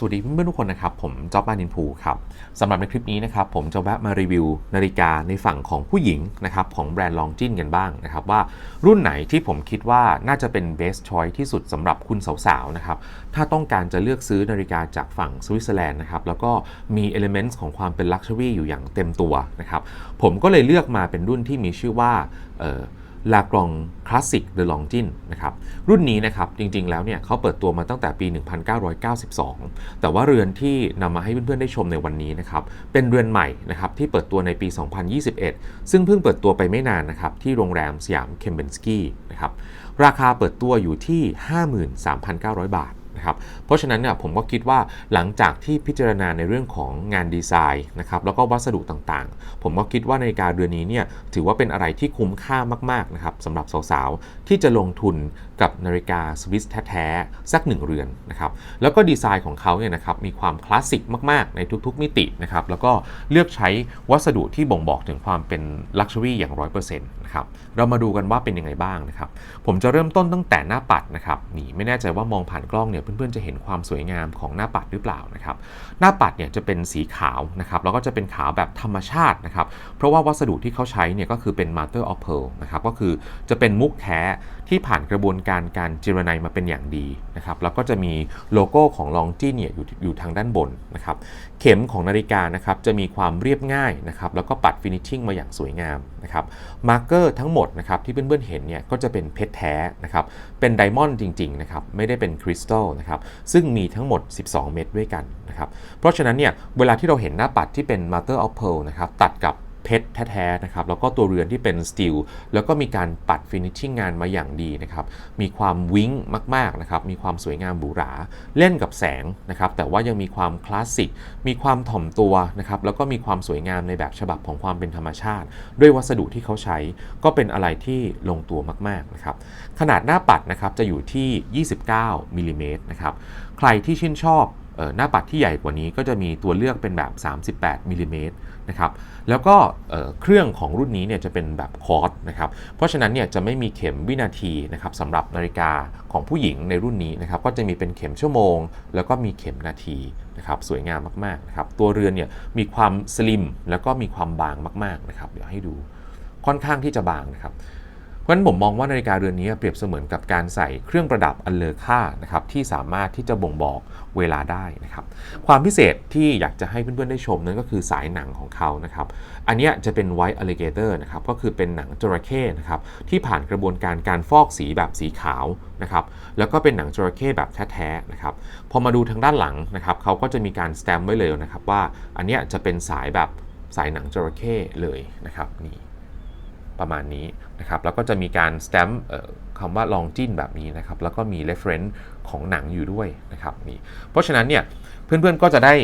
สวัสดีเพื่อนๆทุกคนนะครับ ผมจ๊อบมานินภูครับสำหรับในคลิปนี้นะครับ ผมจะแวะมารีวิวนาฬิกาในฝั่งของผู้หญิงนะครับของแบรนด์ลองจินกันบ้างนะครับ ว่ารุ่นไหนที่ผมคิดว่าน่าจะเป็น best choice ที่สุดสำหรับคุณสาวๆนะครับ ถ้าต้องการจะเลือกซื้อนาฬิกาจากฝั่งสวิตเซอร์แลนด์นะครับ แล้วก็มี elements ของความเป็น luxury อยู่อย่างเต็มตัวนะครับ ผมก็เลยเลือกมาเป็นรุ่นที่มีชื่อว่าเอ่อ ลากรองคลาสสิกเดอะลองจินนะครับรุ่นนี้นะครับจริงๆแล้วเนี่ยเขาเปิดตัวมาตั้งแต่ปี 1992 แต่ว่าเรือนที่นำมาให้เพื่อนๆได้ชมในวันนี้นะครับเป็นเรือนใหม่นะครับที่เปิดตัวในปี 2021 ซึ่งเพิ่งเปิดตัวไปไม่นานนะครับที่โรงแรมสยามเคมเบนสกี้นะครับราคาเปิดตัวอยู่ที่ 53,900 บาท นะครับเพราะฉะนั้นเนี่ยผมก็คิดว่าหลังจากที่พิจารณาในเรื่องของงานดีไซน์นะครับแล้วก็วัสดุต่างๆ ผมก็คิดว่านาฬิกาเรือนนี้เนี่ยถือว่าเป็นอะไรที่คุ้มค่ามากๆนะครับสำหรับสาวๆ ที่จะลงทุนกับนาฬิกาสวิสแท้ๆสักหนึ่งเรือนนะครับแล้วก็ดีไซน์ของเขาเนี่ยนะครับมีความคลาสสิกมากๆ ในทุกๆมิตินะครับแล้วก็เลือกใช้วัสดุที่บ่งบอกถึงความเป็นลักชัวรี่อย่าง 100%นะครับเรามาดูกันว่าเป็นยังไงบ้างนะครับผมจะเริ่มต้นตั้งแต่หน้าปัดนะครับนี่ไม่แน่ใจว่ามองผ่านกล้องเนี่ยเพื่อนๆจะเห็นความสวยงามของหน้าปัดหรือเปล่านะครับ หน้าปัดเนี่ยจะเป็นสีขาวนะครับแล้วก็จะเป็นขาวแบบธรรมชาตินะครับ เพราะว่าวัสดุที่เขาใช้เนี่ยก็คือเป็น mother of pearl นะครับก็คือจะเป็นมุกแท้ ที่ผ่านกระบวนการการจิรนัยมาเป็นอย่างดีนะครับแล้วก็จะมีโลโก้ของลองจี้เนี่ยอยู่อยู่ทางด้านบนนะครับเข็มของนาฬิกานะครับจะมีความเรียบง่ายนะครับแล้วก็ปัดฟินิชชิ่งมาอย่างสวยงามนะครับมาร์กเกอร์ทั้งหมดนะครับที่เพื่อนๆเห็นเนี่ยก็จะเป็นเพชรแท้นะครับเป็นไดมอนด์จริงๆนะครับไม่ได้เป็นคริสตัลนะครับซึ่งมีทั้งหมด 12 เม็ดด้วยกันนะครับเพราะฉะนั้นเนี่ยเวลาที่เราเห็นหน้าปัดที่เป็น mother of pearl นะครับตัดกับ เพชรแท้ๆนะครับแล้วก็ตัวเรือนที่เป็นสตีลแล้วก็มีการปัดฟินิชชิ่งงานมาอย่างดีนะครับมีความวิ้งมากๆนะครับมีความสวยงามหรูหรา เล่นกับแสงนะครับแต่ว่ายังมีความคลาสสิกมีความถ่อมตัวนะครับแล้วก็มีความสวยงามในแบบฉบับของความเป็นธรรมชาติ ด้วยวัสดุที่เขาใช้ ก็เป็นอะไรที่ลงตัวมากๆนะครับขนาดหน้าปัดนะครับจะอยู่ที่ 29มิลลิเมตรนะครับใครที่ชื่นชอบ หน้าปัดที่ใหญ่กว่านี้ก็จะมีตัวเลือกเป็นแบบ 38มิลลิเมตรนะครับแล้วก็เเครื่องของรุ่นนี้เนี่ยจะเป็นแบบคอร์สนะครับเพราะฉะนั้นเนี่ยจะไม่มีเข็มวินาทีนะครับสำหรับนาฬิกาของผู้หญิงในรุ่นนี้นะครับก็จะมีเป็นเข็มชั่วโมง แล้วก็มีเข็มนาทีนะครับสวยงามมากๆนะครับตัวเรือนเนี่ยมีความสลิมแล้วก็มีความบางมากๆนะครับเดี๋ยวให้ดูค่อนข้างที่จะบางนะครับ ราะฉะนั้นผมมองว่านาฬิกาเรือนนี้เปรียบเสมือนกับการใส่เครื่องประดับอันเลอค่านะครับที่สามารถที่จะบ่งบอกเวลาได้นะครับ ความพิเศษที่อยากจะให้เพื่อนๆได้ชมนั้นก็คือสายหนังของเขานะครับ อันนี้จะเป็นไวท์อ l ล g a t o r นะครับก็คือเป็นหนังจระเข้นะครับที่ผ่านกระบวนการการฟอกสีแบบสีขาวนะครับแล้วก็เป็นหนังจระเข้แบบแท้ๆนะครับพอมาดูทางด้านหลังนะครับเขาก็จะมีการสแตมป์ไว้เลยนะครับว่าอันนี้จะเป็นสายแบบสายหนังจระเข้เลยนะครับนี่ประมาณนี้ นะครับแล้วก็จะมีการสแตมป์ คำว่าลองจิ้นแบบนี้นะครับแล้วก็มี reference ของหนังอยู่ด้วยนะครับนี่เพราะฉะนั้นเนี่ยเพื่อนๆก็จะได้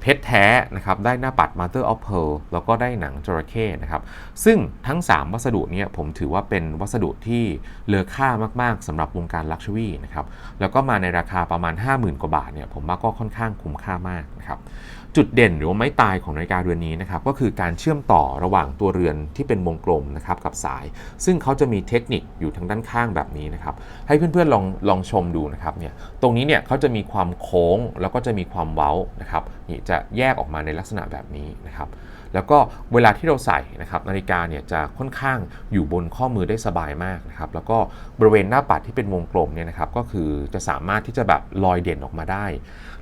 เพชรแท้นะครับได้หน้าปัด Mother of Pearl แล้วก็ได้หนังจระเข้นะครับซึ่งทั้ง 3 วัสดุเนี่ยผมถือว่าเป็นวัสดุที่เลอค่ามากๆสำหรับวงการ Luxury นะครับแล้วก็มาในราคาประมาณ 50,000 กว่าบาทเนี่ยผมว่าก็ค่อนข้างคุ้มค่ามากนะครับจุดเด่นหรือว่าไม้ตายของนาฬิกาเรือนนี้นะครับก็คือการเชื่อมต่อระหว่างตัวเรือนที่เป็นวงกลมนะครับกับสาย ซึ่งเขาจะมีเทคนิคอยู่ทางด้านข้างแบบนี้นะครับ ให้เพื่อนๆลองลองชมดูนะครับเนี่ยตรงนี้เนี่ยเขาจะมีความโค้งแล้วก็จะมีความเว้านะครับนี่จะแยกออกมาในลักษณะแบบนี้นะครับ แล้วก็เวลาที่เราใส่นะครับนาฬิกาเนี่ยจะค่อนข้างอยู่บนข้อมือได้สบายมากนะครับแล้วก็บริเวณหน้าปัดที่เป็นวงกลมเนี่ยนะครับก็คือจะสามารถที่จะแบบลอยเด่นออกมาได้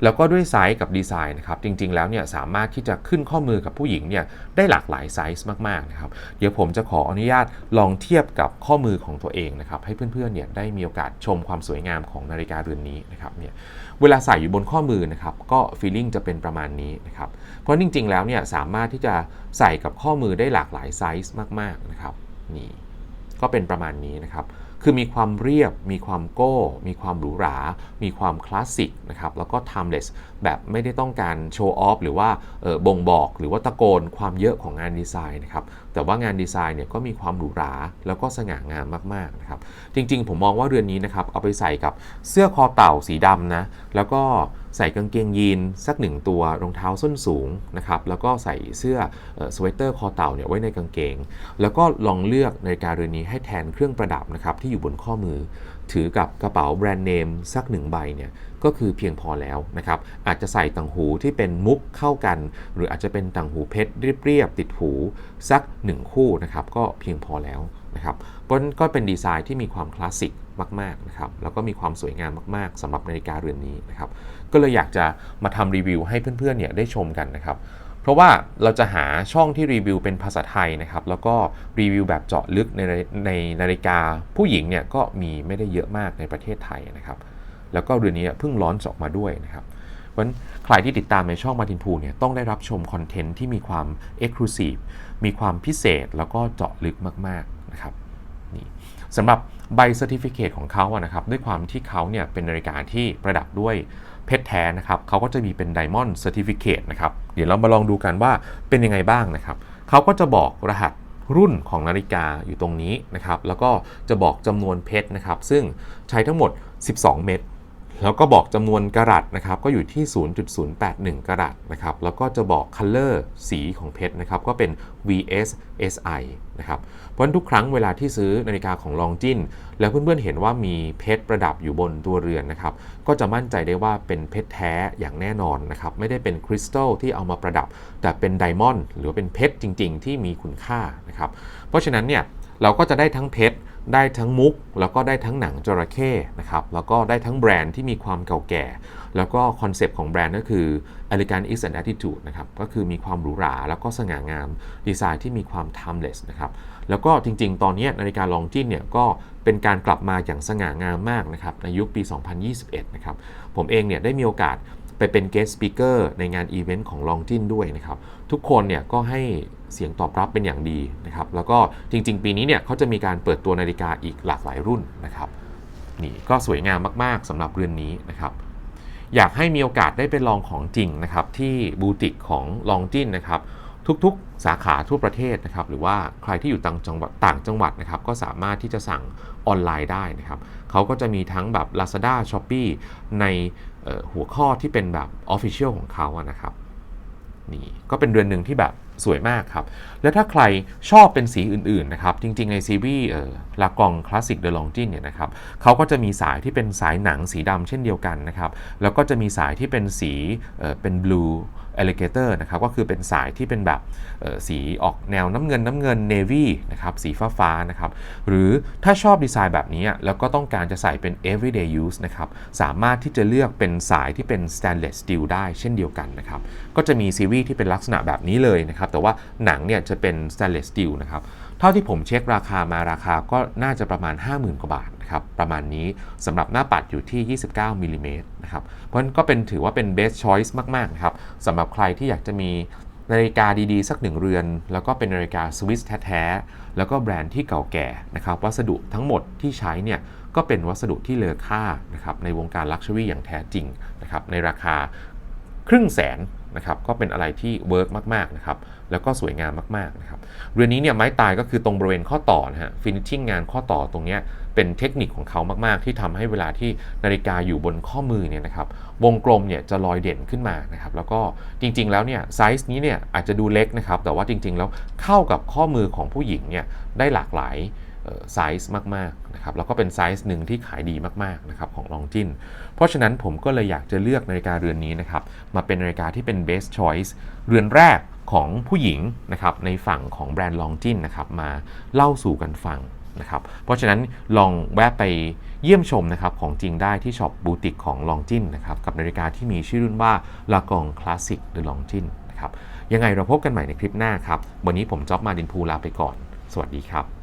แล้วก็ด้วยไซส์กับดีไซน์นะครับจริงๆแล้วเนี่ยสามารถที่จะขึ้นข้อมือกับผู้หญิงเนี่ยได้หลากหลายไซส์มากๆนะครับเดี๋ยวผมจะขออนุญาตลองเทียบกับข้อมือของตัวเองนะครับให้เพื่อนๆเนี่ยได้มีโอกาสชมความสวยงามของนาฬิกาเรือนนี้นะครับเนี่ยเวลาใส่อยู่บนข้อมือนะครับก็ฟีลลิ่งจะเป็นประมาณนี้นะครับเพราะจริงๆแล้วเนี่ยสามารถที่จะใส่กับข้อมือได้หลากหลายไซส์มากๆนะครับนี่ก็เป็นประมาณนี้นะครับคือมีความเรียบ มีความโก้ มีความหรูหรา มีความคลาสสิกนะครับแล้วก็ timeless แบบไม่ได้ต้องการโชว์ออฟหรือว่าออบ่งบอกหรือว่าตะโกนความเยอะของงานดีไซน์นะครับแต่ว่างานดีไซน์เนี่ยก็มีความหรูหราแล้วก็สง่างามมากๆนะครับจริงๆ ผมมองว่าเรือนนี้นะครับเอาไปใส่กับเสื้อคอเต่าสีดำนะแล้วก็ใส่กางเกงยีนสักหนึ่งตัวรองเท้าส้นสูงนะครับแล้วก็ใส่เสื้อสเวตเตอร์คอเต่าเนี่ยไว้ในกางเกง แล้วก็ลองเลือกนาฬิกาเรือนนี้ให้แทนเครื่องประดับนะครับที่อยู่บนข้อมือถือกับกระเป๋าแบรนด์เนมสักหนึ่งใบเนี่ยก็คือเพียงพอแล้วนะครับ อาจจะใส่ต่างหูที่เป็นมุกเข้ากัน หรืออาจจะเป็นต่างหูเพชรเรียบๆติดหูสักหนึ่งคู่นะครับก็เพียงพอแล้วนะครับเพราะฉะนั้นก็เป็นดีไซน์ที่มีความคลาสสิกมากๆนะครับแล้วก็มีความสวยงามมากๆสำหรับนาฬิกาเรือนนี้นะครับก็เลยอยากจะมาทำรีวิวให้เพื่อนๆเนี่ยได้ชมกันนะครับ เพราะว่าเราจะหาช่องที่รีวิวเป็นภาษาไทยนะครับ แล้วก็รีวิวแบบเจาะลึกในในนาฬิกาผู้หญิงเนี่ยก็มีไม่ได้เยอะมากในประเทศไทยนะครับ แล้วก็เรือนนี้เพิ่งร้อนออกมาด้วยนะครับเพราะฉะนั้นใครที่ติดตามในช่องมาตินพูเนี่ยต้องได้รับชมคอนเทนต์ที่มีความ Exclusive มีความพิเศษแล้วก็เจาะลึกมากๆนะครับนี่สำหรับใบ Certificate ของเขาอะนะครับด้วยความที่เขาเนี่ยเป็นนาฬิกาที่ประดับด้วย เพชรแท้นะครับเขาก็จะมีเป็นไดมอนด์เซอร์ติฟิเคตนะครับเดี๋ยวเรามาลองดูกันว่าเป็นยังไงบ้างนะครับเขาก็จะบอกรหัสรุ่นของนาฬิกาอยู่ตรงนี้นะครับแล้วก็จะบอกจำนวนเพชรนะครับซึ่งใช้ทั้งหมด 12 เม็ด แล้วก็บอกจำนวนกะรัตนะครับก็อยู่ที่ 0.081กะรัตนะครับแล้วก็จะบอกคัลเลอร์สีของเพชรนะครับก็เป็น VSSI นะครับเพราะฉะนั้นทุกครั้งเวลาที่ซื้อนาฬิกาของลองจินแล้วเพื่อนๆเห็นว่ามีเพชรประดับอยู่บนตัวเรือนนะครับก็จะมั่นใจได้ว่าเป็นเพชรแท้อย่างแน่นอนนะครับไม่ได้เป็นคริสตัลที่เอามาประดับ แต่เป็นไดมอนด์หรือว่าเป็นเพชรจริง ๆ ที่มีคุณค่านะครับเพราะฉะนั้นเนี่ยเราก็จะได้ทั้งเพชร ได้ทั้งมุก แล้วก็ได้ทั้งหนังจระเข้นะครับแล้วก็ได้ทั้งแบรนด์ที่มีความเก่าแก่ แล้วก็คอนเซปต์ของแบรนด์ก็คือ elegant is an attitude นะครับก็คือมีความหรูหราแล้วก็สง่างาม ดีไซน์ที่มีความ timeless นะครับแล้วก็จริง ๆ ตอนนี้นาฬิกาลองจินเนี่ยก็เป็นการกลับมาอย่างสง่างามมากนะครับในยุคปี 2021 นะครับผมเองเนี่ยได้มีโอกาสไปเป็น guest speaker ในงานอีเวนต์ของลองจินด้วยนะครับทุกคนเนี่ยก็ให้ เสียงตอบรับเป็นอย่างดีนะครับ แล้วก็จริง ๆ ปีนี้เนี่ยเขาจะมีการเปิดตัวนาฬิกาอีกหลากหลายรุ่นนะครับนี่ก็สวยงามมากๆสำหรับเรือนนี้นะครับ อยากให้มีโอกาสได้ไปลองของจริงนะครับที่บูติกของลองจินนะครับทุกๆ สาขาทั่วประเทศนะครับหรือว่าใครที่อยู่ต่างจังหวัดต่างจังหวัดนะครับก็สามารถที่จะสั่งออนไลน์ได้นะครับเขาก็จะมีทั้งแบบ Lazada s h o p e e ในหัวข้อที่เป็นแบบ Official ของเขาอะนะครับนี่ก็เป็นเรือนหนึ่งที่แบบ สวยมากครับ และถ้าใครชอบเป็นสีอื่นๆนะครับ จริงๆ ในซีรีส์ลากองคลาสสิกเดอะลองจินเนี่ยนะครับเขาก็จะมีสายที่เป็นสายหนังสีดำเช่นเดียวกันนะครับ แล้วก็จะมีสายที่เป็นสีเป็นบลู อ่อเป็น blue alligator นะครับก็คือเป็นสายที่เป็นแบบสีออกแนวน้ำเงินน้ำเงิน navy นะครับสีฟ้าฟ้านะครับหรือถ้าชอบดีไซน์แบบนี้แล้วก็ต้องการจะใส่เป็น everyday use นะครับสามารถที่จะเลือกเป็นสายที่เป็น stainless steel ได้เช่นเดียวกันนะครับก็จะมีซีรีส์ที่เป็นลักษณะแบบนี้เลยนะครับแต่ว่าหนังเนี่ยจะเป็น stainless steel นะครับเท่าที่ผมเช็คราคามาราคาก็น่าจะประมาณ 50,000 กว่าบาท ครับประมาณนี้สำหรับหน้าปัดอยู่ที่ 29มิลลิเมตรนะครับเพราะฉะนั้นก็เป็นถือว่าเป็น best choice มากๆนะครับสำหรับใครที่อยากจะมีนาฬิกาดีๆ สักหนึ่งเรือน แล้วก็เป็นนาฬิกาสวิสแท้ๆ แล้วก็แบรนด์ที่เก่าแก่นะครับวัสดุทั้งหมดที่ใช้เนี่ยก็เป็นวัสดุที่เลอค่านะครับในวงการลักชัวรี่อย่างแท้จริงนะครับในราคาครึ่งแสน นะครับก็เป็นอะไรที่เวิร์กมากๆนะครับแล้วก็สวยงามมากๆนะครับเรือนนี้เนี่ยไม้ตายก็คือตรงบริเวณข้อต่อนะฮะฟินิชชิ่งงานข้อต่อตรงเนี้ยเป็นเทคนิคของเขามากๆ ที่ทำให้เวลาที่นาฬิกาอยู่บนข้อมือเนี่ยนะครับวงกลมเนี่ยจะลอยเด่นขึ้นมานะครับแล้วก็จริงๆแล้วเนี่ยไซส์นี้เนี่ยอาจจะดูเล็กนะครับแต่ว่าจริงๆแล้วเข้ากับข้อมือของผู้หญิงเนี่ยได้หลากหลาย ไซส์มากๆนะครับแล้วก็เป็นไซส์หนึ่งที่ขายดีมากๆนะครับของลองจินเพราะฉะนั้นผมก็เลยอยากจะเลือกนาฬิกาเรือนนี้นะครับมาเป็นนาฬิกาที่เป็น best choice เรือนแรกของผู้หญิงนะครับในฝั่งของแบรนด์ลองจินนะครับมาเล่าสู่กันฟังนะครับเพราะฉะนั้นลองแวะไปเยี่ยมชมนะครับของจริงได้ที่ช็อปบูติกของลองจินนะครับกับนาฬิกาที่มีชื่อรุ่นว่าลากองคลาสสิกหรือลองจินนะครับยังไงเราพบกันใหม่ในคลิปหน้าครับ วันนี้ผมจ๊อบมาดินพูลาไปก่อน สวัสดีครับ